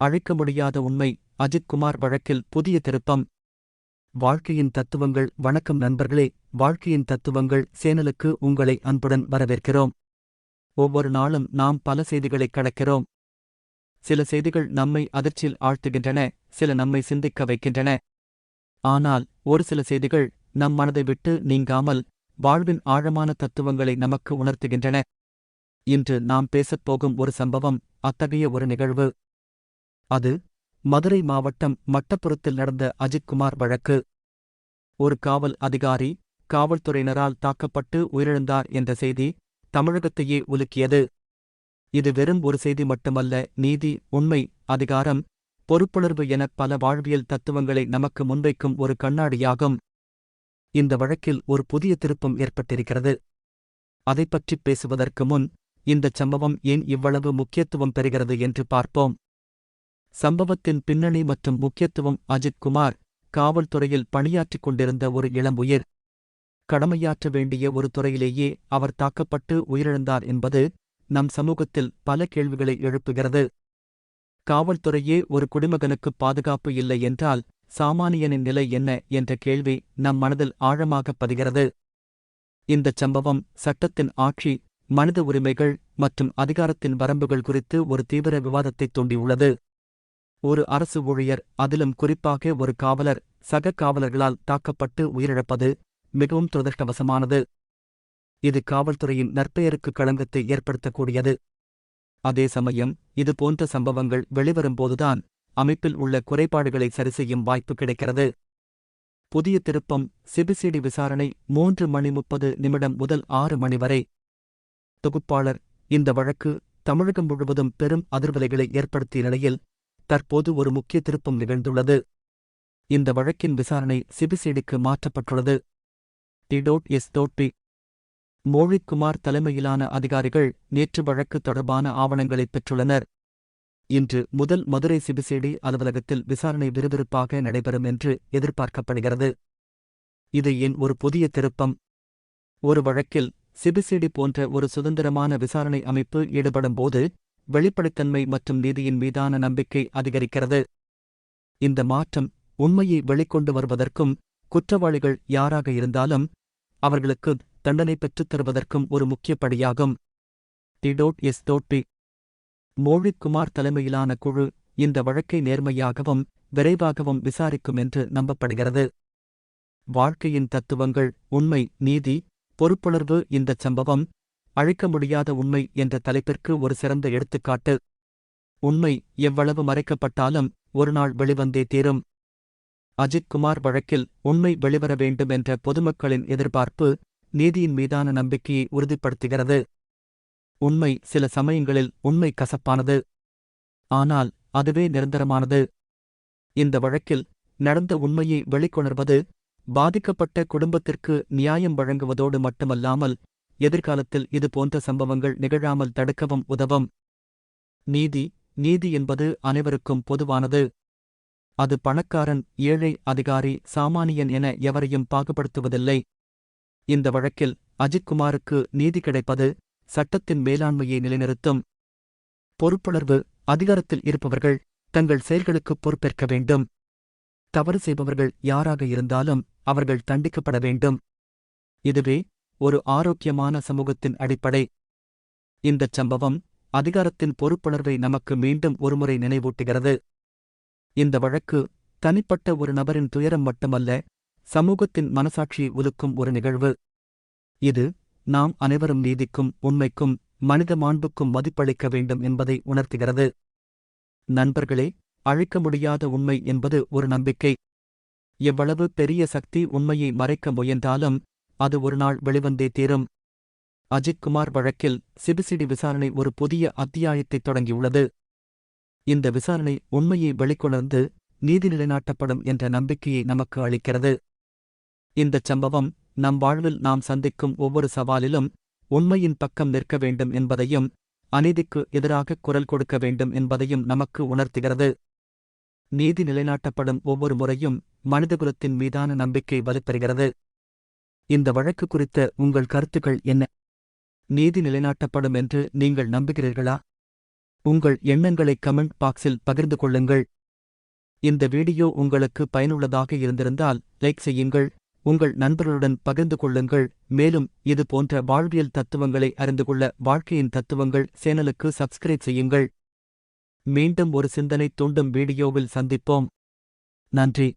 அழிக்க முடியாத உண்மை அஜித்குமார் வழக்கில் புதிய திருப்பம் வாழ்க்கையின் தத்துவங்கள் வணக்கம் நண்பர்களே. வாழ்க்கையின் தத்துவங்கள் சேனலுக்கு உங்களை அன்புடன் வரவேற்கிறோம். ஒவ்வொரு நாளும் நாம் பல செய்திகளை கடக்கிறோம். சில செய்திகள் நம்மை அதிர்ச்சியில் ஆழ்த்துகின்றன சில நம்மை சிந்திக்க வைக்கின்றன. ஆனால் ஒரு சில செய்திகள் நம் மனதை விட்டு நீங்காமல் வாழ்வின் ஆழமான தத்துவங்களை நமக்கு உணர்த்துகின்றன. இன்று நாம் பேசப் போகும் ஒரு சம்பவம் அத்தகைய ஒரு நிகழ்வு. அது மதுரை மாவட்டம் மட்டப்புறத்தில் நடந்த அஜித்குமார் வழக்கு. ஒரு காவல் அதிகாரி காவல்துறையினரால் தாக்கப்பட்டு உயிரிழந்தார் என்ற செய்தி தமிழகத்தையே உலுக்கியது. இது வெறும் ஒரு செய்தி மட்டுமல்ல நீதி உண்மை அதிகாரம் பொறுப்புணர்வு என பல வாழ்வியல் தத்துவங்களை நமக்கு முன்வைக்கும் ஒரு கண்ணாடியாகும். இந்த வழக்கில் ஒரு புதிய திருப்பம் ஏற்பட்டிருக்கிறது. அதைப் பற்றிப் பேசுவதற்கு முன் இந்தச் சம்பவம் ஏன் இவ்வளவு முக்கியத்துவம் பெறுகிறது என்று பார்ப்போம். சம்பவத்தின் பின்னணி மற்றும் முக்கியத்துவம் அஜித் குமார் காவல்துறையில் பணியாற்றிக் கொண்டிருந்த ஒரு இளம் உயிர் கடமையாற்ற வேண்டிய ஒரு துறையிலேயே அவர் தாக்கப்பட்டு உயிரிழந்தார் என்பது நம் சமூகத்தில் பல கேள்விகளை எழுப்புகிறது. காவல்துறையே ஒரு குடிமகனுக்கு பாதுகாப்பு இல்லை என்றால் சாமானியனின் நிலை என்ன என்ற கேள்வி நம் மனதில் ஆழமாகப் பதிகிறது. இந்தச் சம்பவம் சட்டத்தின் ஆட்சி மனித உரிமைகள் மற்றும் அதிகாரத்தின் வரம்புகள் குறித்து ஒரு தீவிர விவாதத்தைத் தூண்டியுள்ளது. ஒரு அரசு ஊழியர் அதிலும் குறிப்பாக ஒரு காவலர் சக காவலர்களால் தாக்கப்பட்டு உயிரிழப்பது மிகவும் துரதிருஷ்டவசமானது. இது காவல்துறையின் நற்பெயருக்கு களங்கத்தை ஏற்படுத்தக்கூடியது. அதே சமயம் இது போன்ற சம்பவங்கள் வெளிவரும்போதுதான் அமைப்பில் உள்ள குறைபாடுகளை சரிசெய்யும் வாய்ப்பு கிடைக்கிறது. புதிய திருப்பம் சிபிசிடி விசாரணை மூன்று மணி முப்பது நிமிடம் முதல் ஆறு மணி வரை. தொகுப்பாளர் இந்த வழக்கு தமிழகம் முழுவதும் பெரும் அதிர்வலைகளை ஏற்படுத்திய நிலையில் தற்போது ஒரு முக்கிய திருப்பம் நிகழ்ந்துள்ளது. இந்த வழக்கின் விசாரணை சிபிசிடிக்கு மாற்றப்பட்டுள்ளது. டி டோட் எஸ் தோட்பி மோழிக்குமார் தலைமையிலான அதிகாரிகள் நேற்று வழக்கு தொடர்பான ஆவணங்களைப் பெற்றுள்ளனர். இன்று முதல் மதுரை சிபிசிடி அலுவலகத்தில் விசாரணை விறுவிறுப்பாக நடைபெறும் என்று எதிர்பார்க்கப்படுகிறது. இது என் ஒரு புதிய திருப்பம்? ஒரு வழக்கில் சிபிசிடி போன்ற ஒரு சுதந்திரமான விசாரணை அமைப்பு ஈடுபடும்போது வெளிப்படைத்தன்மை மற்றும் நீதியின் மீதான நம்பிக்கை அதிகரிக்கிறது. இந்த மாற்றம் உண்மையை வெளிக்கொண்டு வருவதற்கும் குற்றவாளிகள் யாராக இருந்தாலும் அவர்களுக்கு தண்டனை பெற்றுத் தருவதற்கும் ஒரு முக்கிய படியாகும். டிடோட் எஸ். தோட்பி மோழிக்குமார் தலைமையிலான குழு இந்த வழக்கை நேர்மையாகவும் விரைவாகவும் விசாரிக்கும் என்று நம்பப்படுகிறது. வாழ்க்கையின் தத்துவங்கள் உண்மை நீதி பொறுப்புணர்வு இந்தச் சம்பவம் அழிக்க முடியாத உண்மை என்ற தலைப்பிற்கு ஒரு சிறந்த எடுத்துக்காட்டு. உண்மை எவ்வளவு மறைக்கப்பட்டாலும் ஒருநாள் வெளிவந்தே தீரும். அஜித் குமார் வழக்கில் உண்மை வெளிவர வேண்டும் என்ற பொதுமக்களின் எதிர்பார்ப்பு நீதியின் மீதான நம்பிக்கையை உறுதிப்படுத்துகிறது. உண்மை சில சமயங்களில் உண்மை கசப்பானது. ஆனால் அதுவே நிரந்தரமானது. இந்த வழக்கில் நடந்த உண்மையை வெளிக்கொணர்வது பாதிக்கப்பட்ட குடும்பத்திற்கு நியாயம் வழங்குவதோடு மட்டுமல்லாமல் எதிர்காலத்தில் இது போன்ற சம்பவங்கள் நிகழாமல் தடுக்கவும் உதவும். நீதி நீதி என்பது அனைவருக்கும் பொதுவானது. அது பணக்காரன் ஏழை அதிகாரி சாமானியன் என எவரையும் பாகுபடுத்துவதில்லை. இந்த வழக்கில் அஜித்குமாருக்கு நீதி கிடைப்பது சட்டத்தின் மேலாண்மையை நிலைநிறுத்தும். பொறுப்புணர்வு அதிகாரத்தில் இருப்பவர்கள் தங்கள் செயல்களுக்கு பொறுப்பேற்க வேண்டும். தவறு செய்பவர்கள் யாராக இருந்தாலும் அவர்கள் தண்டிக்கப்பட வேண்டும். இதுவே ஒரு ஆரோக்கியமான சமூகத்தின் அடிப்படை. இந்தச் சம்பவம் அதிகாரத்தின் பொறுப்புணர்வை நமக்கு மீண்டும் ஒருமுறை நினைவூட்டுகிறது. இந்த வழக்கு தனிப்பட்ட ஒரு நபரின் துயரம் மட்டுமல்ல சமூகத்தின் மனசாட்சியை உலுக்கும் ஒரு நிகழ்வு. இது நாம் அனைவரும் நீதிக்கும் உண்மைக்கும் மனித மாண்புக்கும் மதிப்பளிக்க வேண்டும் என்பதை உணர்த்துகிறது. நண்பர்களே அழிக்க முடியாத உண்மை என்பது ஒரு நம்பிக்கை. எவ்வளவு பெரிய சக்தி உண்மையை மறைக்க முயன்றாலும் அது ஒருநாள் வெளிவந்தே தீரும். அஜித் குமார் வழக்கில் சிபிசிடி விசாரணை ஒரு புதிய அத்தியாயத்தைத் தொடங்கியுள்ளது. இந்த விசாரணை உண்மையை வெளிக்கொணர்ந்து நீதி நிலைநாட்டப்படும் என்ற நம்பிக்கையை நமக்கு அளிக்கிறது. இந்தச் சம்பவம் நம் வாழ்வில் நாம் சந்திக்கும் ஒவ்வொரு சவாலிலும் உண்மையின் பக்கம் நிற்க வேண்டும் என்பதையும் அநீதிக்கு எதிராக குரல் கொடுக்க வேண்டும் என்பதையும் நமக்கு உணர்த்துகிறது. நீதி நிலைநாட்டப்படும் ஒவ்வொரு முறையும் மனிதகுலத்தின் மீதான நம்பிக்கை வலுப்பெறுகிறது. இந்த வழக்கு குறித்த உங்கள் கருத்துக்கள் என்ன? நீதி நிலைநாட்டப்படும் என்று நீங்கள் நம்புகிறீர்களா? உங்கள் எண்ணங்களை கமெண்ட் பாக்ஸில் பகிர்ந்து கொள்ளுங்கள். இந்த வீடியோ உங்களுக்கு பயனுள்ளதாக இருந்திருந்தால் லைக் செய்யுங்கள் உங்கள் நண்பர்களுடன் பகிர்ந்து கொள்ளுங்கள். மேலும் இது போன்ற வாழ்வியல் தத்துவங்களை அறிந்து கொள்ள வாழ்க்கையின் தத்துவங்கள் சேனலுக்கு சப்ஸ்கிரைப் செய்யுங்கள். மீண்டும் ஒரு சிந்தனை தூண்டும் வீடியோவில் சந்திப்போம். நன்றி.